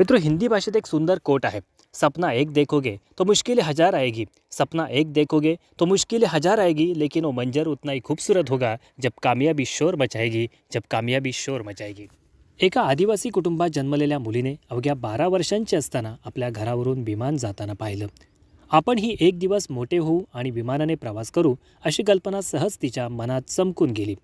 मित्रों हिंदी भाषेत एक सुंदर कोट आहे. सपना एक देखोगे तो मुश्किलें हजार आएगी. सपना एक देखोगे तो मुश्किलें हजार आएगी लेकिन वो मंजर उतना ही खूबसूरत होगा जब कामयाबी शोर मचाएगी जब कामयाबी शोर मचाएगी. एका आदिवासी कुटुंबात जन्मलेल्या मुलीने अवघ्या बारा वर्षांची असताना आपल्या घरावरून विमान जाताना पाहिलं. आपण ही एक दिवस मोठे होऊ आणि विमानाने प्रवास करू अशी कल्पना सहज तिच्या मनात चमकून गेली.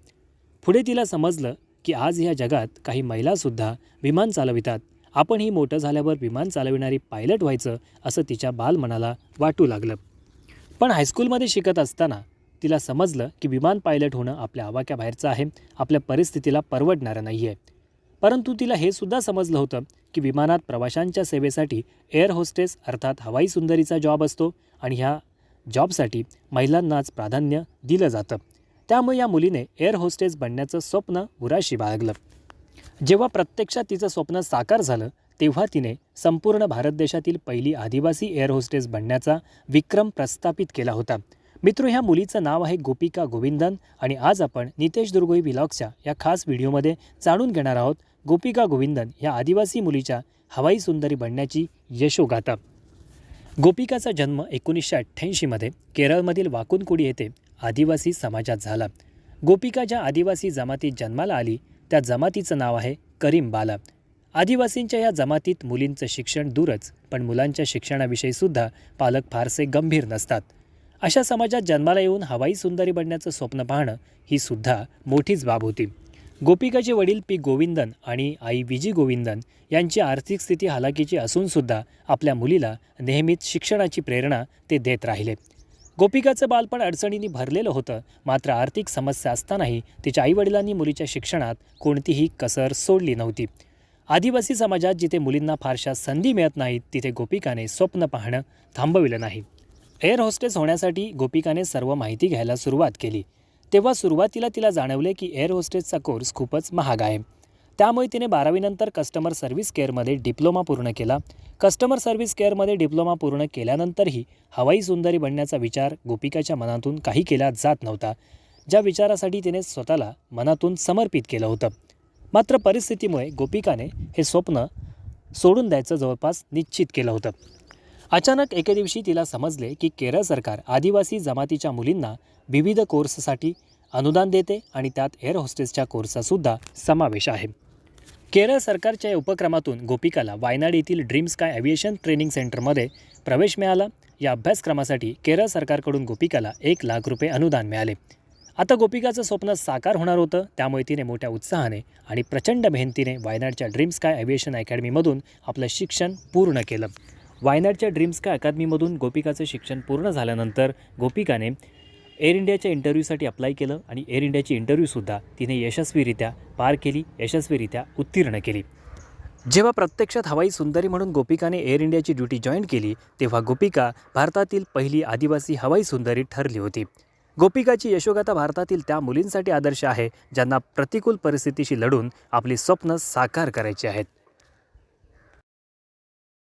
पुढे तिला समजलं की आज ह्या जगात काही महिलासुद्धा विमान चालवितात. आपण ही मोठं झाल्यावर विमान चालविणारी पायलट व्हायचं असं तिच्या बालमनाला वाटू लागलं. पण हायस्कूलमध्ये शिकत असताना तिला समजलं की विमान पायलट होणं आपल्या आवाक्याबाहेरचं आहे आपल्या परिस्थितीला परवडणारं नाही आहे परंतु तिला हे सुद्धा समजलं होतं की विमानात प्रवाशांच्या सेवेसाठी एअर होस्टेस अर्थात हवाई सुंदरीचा जॉब असतो आणि ह्या जॉबसाठी महिलांनाच प्राधान्य दिलं जातं. त्यामुळे या मुलीने एअर होस्टेस बनण्याचं स्वप्न उराशी बाळगलं. जेव्हा प्रत्यक्षात तिचं स्वप्न साकार झालं तेव्हा तिने संपूर्ण भारत देशातील पहिली आदिवासी एअर होस्टेस बनण्याचा विक्रम प्रस्थापित केला होता. मित्र ह्या मुलीचं नाव आहे गोपिका गोविंदन आणि आज आपण नितेश दुर्गोई विलॉग्सच्या या खास व्हिडिओमध्ये जाणून घेणार आहोत गोपिका गोविंदन ह्या आदिवासी मुलीच्या हवाई सुंदरी बनण्याची यशोगाथा. गोपिकाचा जन्म एकोणीसशे अठ्ठ्याऐंशीमध्ये केरळमधील वाकुनकुडी येथे आदिवासी समाजात झाला. गोपिका ज्या आदिवासी जमातीत जन्माला आली त्या जमातीचं नाव आहे करीम बाला. आदिवासींच्या या जमातीत मुलींचं शिक्षण दूरच पण मुलांच्या शिक्षणाविषयीसुद्धा पालक फारसे गंभीर नसतात. अशा समाजात जन्माला येऊन हवाई सुंदरी बनण्याचं स्वप्न पाहणं ही सुद्धा मोठीच बाब होती. गोपिकाचे वडील पी. गोविंदन आणि आई विजी गोविंदन यांची आर्थिक स्थिती हालाकीची असूनसुद्धा आपल्या मुलीला नेहमीच शिक्षणाची प्रेरणा ते देत राहिले. गोपिकाचं बालपण अडचणींनी भरलेलं होतं. मात्र आर्थिक समस्या असतानाही तिच्या आईवडिलांनी मुलीच्या शिक्षणात कोणतीही कसर सोडली नव्हती. आदिवासी समाजात जिथे मुलींना फारशा संधी मिळत नाहीत तिथे गोपिकाने स्वप्न पाहणं थांबविलं नाही. एअर होस्टेस होण्यासाठी गोपिकाने सर्व माहिती घ्यायला सुरुवात केली. तेव्हा सुरुवातीला तिला जाणवले की एअर होस्टेसचा कोर्स खूपच महाग आहे. त्यामुळे तिने बारावीनंतर कस्टमर सर्व्हिस केअरमध्ये डिप्लोमा पूर्ण केला. कस्टमर सर्व्हिस केअरमध्ये डिप्लोमा पूर्ण केल्यानंतरही हवाई सुंदरी बनण्याचा विचार गोपिकाच्या मनातून काही केला जात नव्हता. ज्या विचारासाठी तिने स्वतःला मनातून समर्पित केलं होतं. मात्र परिस्थितीमुळे गोपिकाने हे स्वप्न सोडून द्यायचं जवळपास निश्चित केलं होतं. अचानक एके दिवशी तिला समजले की केरळ सरकार आदिवासी जमातीच्या मुलींना विविध कोर्ससाठी अनुदान देते आणि त्यात एअर होस्टेसच्या कोर्सचासुद्धा समावेश आहे. केरळ सरकारच्या या उपक्रमातून गोपिकाला वायनाड येथील ड्रीम स्काय ॲव्हिएशन ट्रेनिंग सेंटरमध्ये प्रवेश मिळाला. या अभ्यासक्रमासाठी केरळ सरकारकडून गोपिकाला एक लाख रुपये अनुदान मिळाले. आता गोपिकाचं स्वप्न साकार होणार होतं त्यामुळे तिने मोठ्या उत्साहाने आणि प्रचंड मेहनतीने वायनाडच्या ड्रीम स्काय ॲव्हिएशन अकॅडमीमधून आपलं शिक्षण पूर्ण केलं. वायनाडच्या ड्रीम स्काय अकादमीमधून गोपिकाचं शिक्षण पूर्ण झाल्यानंतर गोपिकाने एअर इंडियाच्या इंटरव्ह्यूसाठी अप्लाय केलं आणि एअर इंडियाची इंटरव्ह्यूसुद्धा तिने यशस्वीरित्या पार केली यशस्वीरित्या उत्तीर्ण केली. जेव्हा प्रत्यक्षात हवाई सुंदरी म्हणून गोपिकाने एअर इंडियाची ड्युटी जॉईन केली तेव्हा गोपिका भारतातील पहिली आदिवासी हवाई सुंदरी ठरली होती. गोपिकाची यशोगाथा भारतातील त्या मुलींसाठी आदर्श आहे ज्यांना प्रतिकूल परिस्थितीशी लढून आपली स्वप्न साकार करायची आहेत.